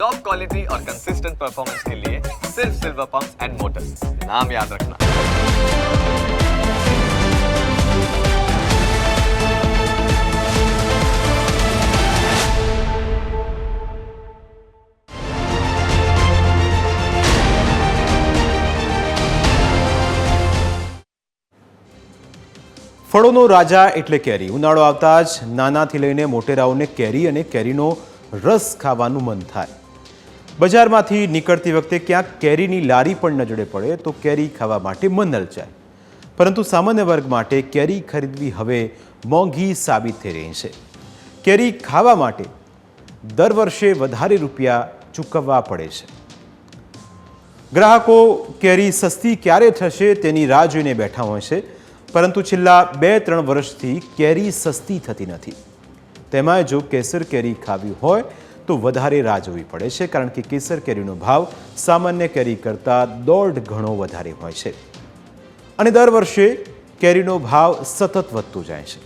Top quality और consistent performance के लिए सिर्फ सिल्वर पंप्स एंड मोटर्स नाम याद रखना ફળોનો રાજા એટલે કેરી ઉનાળો આવતા જ નાનાથી લઈને મોટેરાઓને કેરી અને કેરીનો રસ ખાવાનું મન થાય બજારમાંથી નીકળતી વખતે ક્યાંક કેરીની લારી પણ નજરે પડે તો કેરી ખાવા માટે મન લલચાય પરંતુ સામાન્ય વર્ગ માટે કેરી ખરીદવી હવે મોંઘી સાબિત થઈ રહી છે. કેરી ખાવા માટે દર વર્ષે વધારે રૂપિયા ચૂકવવા પડે છે. ગ્રાહકો કેરી સસ્તી ક્યારે થશે તેની રાહ જોઈને બેઠા હોય છે, પરંતુ છેલ્લા બે ત્રણ વર્ષથી કેરી સસ્તી થતી નથી. તેમાં જો કેસર કેરી ખાવી હોય તો વધારે રાહ જોવી પડે છે, કારણ કે કેસર કેરીનો ભાવ સામાન્ય કેરી કરતાં દોઢ ગણો વધારે હોય છે. અને દર વર્ષે કેરીનો ભાવ સતત વધતો જાય છે.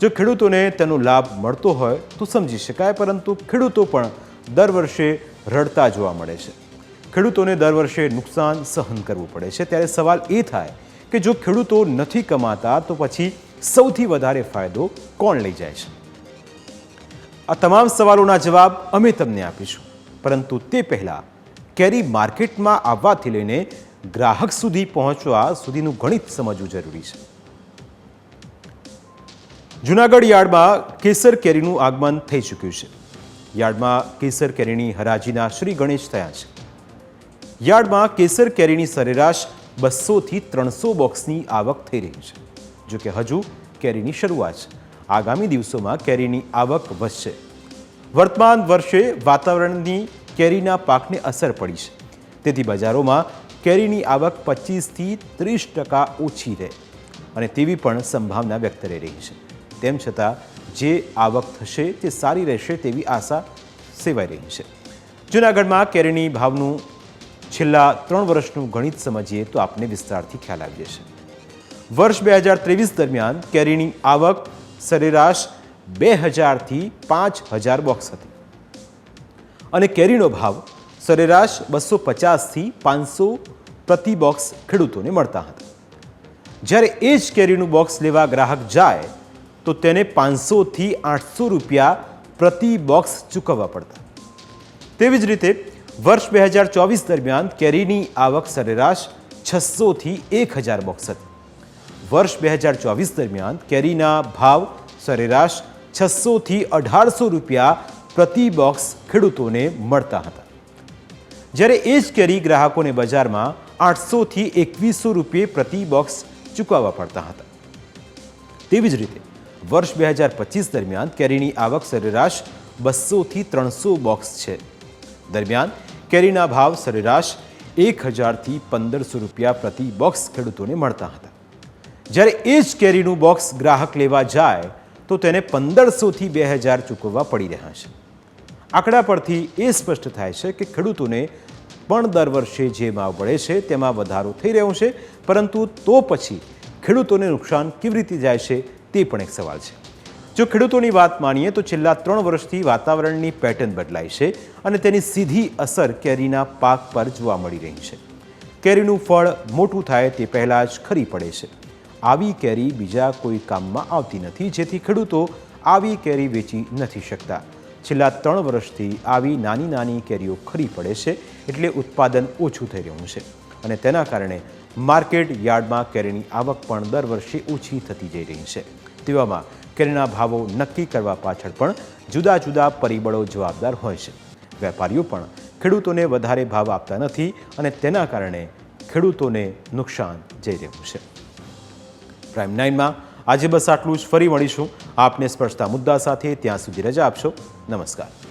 જો ખેડૂતોને તેનો લાભ મળતો હોય તો સમજી શકાય, પરંતુ ખેડૂતો પણ દર વર્ષે રડતા જોવા મળે છે. ખેડૂતોને દર વર્ષે નુકસાન સહન કરવું પડે છે. ત્યારે સવાલ એ થાય કે જો ખેડૂતો નથી કમાતા, તો પછી સૌથી વધારે ફાયદો કોણ લઈ જાય છે? આ તમામ સવાલોના જવાબ અમે તમને આપીશું. પરંતુ તે પહેલાં કેરી માર્કેટમાં આવવાથી લઈને ગ્રાહક સુધી પહોંચવા સુધીનું ગણિત સમજવું જરૂરી છે. જુનાગઢ યાર્ડમાં કેસર કેરીનું આગમન થઈ ચૂક્યું છે. યાર્ડમાં કેસર કેરીની હરાજીના શ્રી ગણેશ થયા છે. યાર્ડમાં કેસર કેરીની સરેરાશ બસોથી ત્રણસો બોક્સની આવક થઈ રહી છે. જોકે હજુ કેરીની શરૂઆત છે. આગામી દિવસોમાં કેરીની આવક વધશે. વર્તમાન વર્ષે વાતાવરણની કેરીના પાકને અસર પડી છે. તેથી બજારોમાં કેરીની આવક પચીસથી ત્રીસ ટકા ઓછી રહે અને તેવી પણ સંભાવના વ્યક્ત રહી રહી છે. તેમ છતાં, જે આવક થશે તે સારી રહેશે તેવી આશા સેવાઈ રહી છે. જૂનાગઢમાં કેરીની ભાવનું છેલ્લા ત્રણ વર્ષનું ગણિત સમજીએ તો આપને વિસ્તારથી ખ્યાલ આવી જશે. વર્ષ બે હજાર ત્રેવીસ દરમિયાન કેરીની આવક સરેરાશ બે હજારથી પાંચ હજાર બોક્સ હતી. અને કેરીનો ભાવ સરેરાશ બસો પચાસથી પાંચસો પ્રતિ બોક્સ ખેડૂતોને મળતા હતા. જ્યારે એ જ કેરીનું બોક્સ લેવા ગ્રાહક જાય, તો તેને પાંચસોથી આઠસો રૂપિયા પ્રતિ બોક્સ ચૂકવવા પડતા. તેવી જ રીતે, વર્ષ બે હજાર ચોવીસ દરમિયાન કેરીની આવક સરેરાશ છસોથી એક હજાર બોક્સ હતી. વર્ષ બે હજાર ચોવીસ દરમિયાન કેરીના ભાવ સરેરાશ છસોથી અઢારસો રૂપિયા પ્રતિ બોક્સ ખેડૂતોને મળતા હતા. જ્યારે એ જ કેરી ગ્રાહકોને બજારમાં આઠસોથી એકવીસો રૂપિયે પ્રતિ બોક્સ ચૂકવવા પડતા હતા. તેવી જ રીતે, વર્ષ બે હજાર પચીસ દરમિયાન કેરીની આવક સરેરાશ બસોથી ત્રણસો બોક્સ છે. દરમિયાન કેરીના ભાવ સરેરાશ એક હજારથી પંદરસો રૂપિયા પ્રતિ બોક્સ ખેડૂતોને મળતા હતા. જ્યારે એ જ કેરીનું બોક્સ ગ્રાહક લેવા જાય, તો તેને પંદરસોથી બે હજાર ચૂકવવા પડી રહ્યા છે. આંકડા પરથી એ સ્પષ્ટ થાય છે કે ખેડૂતોને પણ દર વર્ષે જે ભાવ મળે છે તેમાં વધારો થઈ રહ્યો છે, પરંતુ તો પછી ખેડૂતોને નુકસાન કેવી રીતે જાય છે તે પણ એક સવાલ છે. જો ખેડૂતોની વાત માનીએ, તો છેલ્લા ત્રણ વર્ષથી વાતાવરણની પેટર્ન બદલાઈ છે અને તેની સીધી અસર કેરીના પાક પર જોવા મળી રહી છે. કેરીનું ફળ મોટું થાય તે પહેલાં જ ખરી પડે છે. આવી કેરી બીજા કોઈ કામમાં આવતી નથી, જેથી ખેડૂતો આવી કેરી વેચી નથી શકતા. છેલ્લા ત્રણ વર્ષથી આવી નાની નાની કેરીઓ ખરી પડે છે, એટલે ઉત્પાદન ઓછું થઈ રહ્યું છે. અને તેના કારણે માર્કેટ યાર્ડમાં કેરીની આવક પણ દર વર્ષે ઓછી થતી જઈ રહી છે. તેવામાં કેરીના ભાવો નક્કી કરવા પાછળ પણ જુદા જુદા પરિબળો જવાબદાર હોય છે. વેપારીઓ પણ ખેડૂતોને વધારે ભાવ આપતા નથી અને તેના કારણે ખેડૂતોને નુકસાન જઈ રહ્યું છે. પ્રાઇમ નાઇનમાં આજે બસ આટલું જ. ફરી મળીશું. આપને સ્પર્શતા મુદ્દા સાથે ત્યાં સુધી રજા આપશો. નમસ્કાર.